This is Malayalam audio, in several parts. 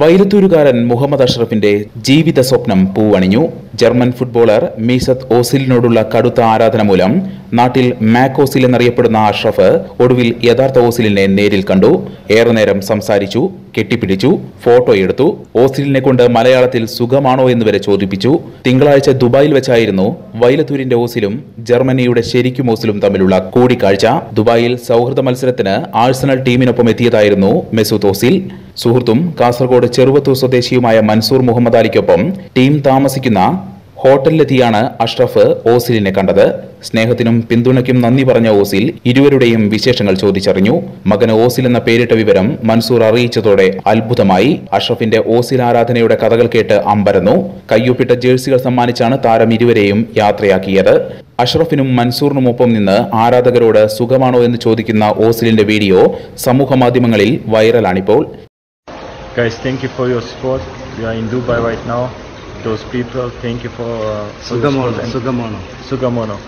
വൈലത്തൂരുകാരൻ മുഹമ്മദ് അഷ്റഫിന്റെ ജീവിത സ്വപ്നം പൂവണിഞ്ഞു. ജർമ്മൻ ഫുട്ബോളർ മീസത്ത് ഓസിലിനോടുള്ള കടുത്ത ആരാധന മൂലം നാട്ടിൽ മാക് ഓസിൽ എന്നറിയപ്പെടുന്ന അഷ്റഫ് ഒടുവിൽ യഥാർത്ഥ ഓസിലിനെ നേരിൽ കണ്ടു. ഏറെ നേരം സംസാരിച്ചു കെട്ടിപ്പിടിച്ചു ഫോട്ടോ എടുത്തു. ഓസിലിനെ കൊണ്ട് മലയാളത്തിൽ സുഖമാണോ എന്ന് വരെ ചോദിപ്പിച്ചു. തിങ്കളാഴ്ച ദുബായിൽ വെച്ചായിരുന്നു വൈലത്തൂരിന്റെ ഓസിലും ജർമ്മനിയുടെ ശരിക്കും ഓസിലും തമ്മിലുള്ള കൂടിക്കാഴ്ച. ദുബായിൽ സൗഹൃദ മത്സരത്തിന് ആഴ്സണൽ ടീമിനൊപ്പം എത്തിയതായിരുന്നു മെസൂത്ത് ഓസിൽ. സുഹൃത്തും കാസർഗോഡ് ചെറുവത്തൂർ സ്വദേശിയുമായ മൻസൂർ മുഹമ്മദ് അലിക്കൊപ്പം ടീം താമസിക്കുന്ന ഹോട്ടലിലെത്തിയാണ് അഷ്റഫ് ഓസിലിനെ കണ്ടത്. സ്നേഹത്തിനും പിന്തുണയ്ക്കും നന്ദി പറഞ്ഞ ഓസിൽ ഇരുവരുടെയും വിശേഷങ്ങൾ ചോദിച്ചറിഞ്ഞു. മകന് ഓസിൽ എന്ന പേരിട്ട വിവരം മൻസൂർ അറിയിച്ചതോടെ അത്ഭുതമായി അഷ്റഫിന്റെ ഓസിൽ ആരാധനയുടെ കഥകൾ കേട്ട് അമ്പരന്നു. കയ്യൊപ്പിട്ട ജേഴ്സികൾ സമ്മാനിച്ചാണ് താരം ഇരുവരെയും യാത്രയാക്കിയത്. അഷ്റഫിനും മൻസൂറിനുമൊപ്പം നിന്ന് ആരാധകരോട് സുഖമാണോ എന്ന് ചോദിക്കുന്ന ഓസിലിന്റെ വീഡിയോ സമൂഹ മാധ്യമങ്ങളിൽ വൈറലാണിപ്പോൾ. Guys, thank you for your support. We are in Dubai right now. Those people, thank you for... Uh, Sugamono, Sugamono. Sugamono.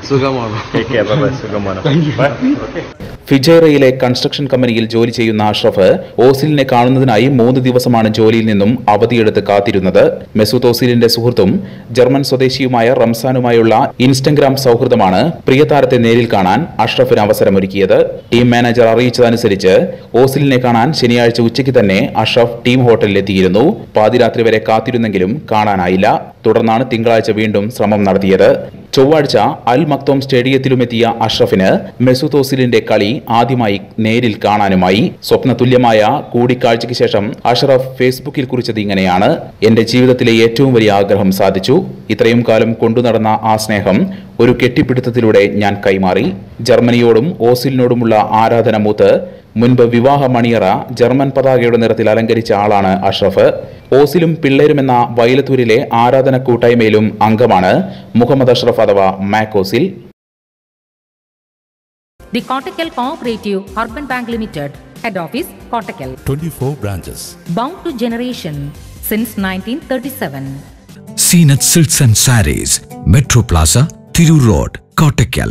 Sugamono. Take care, bye-bye, Sugamono. Thank you. Bye. Okay. ഫിജേറയിലെ കൺസ്ട്രക്ഷൻ കമ്പനിയിൽ ജോലി ചെയ്യുന്ന അഷ്റഫ് ഓസിലിനെ കാണുന്നതിനായി മൂന്ന് ദിവസമാണ് ജോലിയിൽ നിന്നും അവധിയെടുത്ത് കാത്തിരുന്നത്. മെസൂദ് ഓസിലിന്റെ സുഹൃത്തും ജർമ്മൻ സ്വദേശിയുമായ റംസാനുമായുള്ള ഇൻസ്റ്റഗ്രാം സൗഹൃദമാണ് പ്രിയതാരത്തെ നേരിൽ കാണാൻ അഷ്റഫിന് അവസരമൊരുക്കിയത്. ടീം മാനേജർ അറിയിച്ചതനുസരിച്ച് ഓസിലിനെ കാണാൻ ശനിയാഴ്ച ഉച്ചയ്ക്ക് തന്നെ അഷ്റഫ് ടീം ഹോട്ടലിലെത്തിയിരുന്നു. പാതിരാത്രി വരെ കാത്തിരുന്നെങ്കിലും കാണാനായില്ല. തുടർന്നാണ് തിങ്കളാഴ്ച വീണ്ടും ശ്രമം നടത്തിയത്. ചൊവ്വാഴ്ച അൽ മക്തോം സ്റ്റേഡിയത്തിലുമെത്തിയ അഷ്റഫിന് മെസൂത്ത് ഓസിലിന്റെ കളി ആദ്യമായി നേരിൽ കാണാനുമായി സ്വപ്നതുല്യമായ കൂടിക്കാഴ്ചയ്ക്ക് ശേഷം അഷ്റഫ് ഫേസ്ബുക്കിൽ കുറിച്ചത് ഇങ്ങനെയാണ്. എന്റെ ജീവിതത്തിലെ ഏറ്റവും വലിയ ആഗ്രഹം സാധിച്ചു. ഇത്രയും കാലം കൊണ്ടുനടന്ന ആ സ്നേഹം ഒരു കെട്ടിപ്പിടുത്തത്തിലൂടെ ഞാൻ കൈമാറി. ജർമ്മനിയോടും ഓസിലിനോടുമുള്ള ആരാധന മൂത്ത് മുൻപ് വിവാഹ മണിയറ ജർമ്മൻ പതാകയുടെ നിറത്തിൽ അലങ്കരിച്ച ആളാണ് അഷ്റഫ്. ഓസിലും പിള്ളേരും എന്ന വയലത്തൂരിലെ ആരാധന കൂട്ടായ്മയിലും അംഗമാണ് മുഹമ്മദ് അഷ്റഫ് അഥവാ മാക്കോസിൽ the Kottakkal cooperative bank limited head office Kottakkal twenty branches. Bound to generation since nineteen thirty seven silks and saris metro plaza Tirur road Kottakkal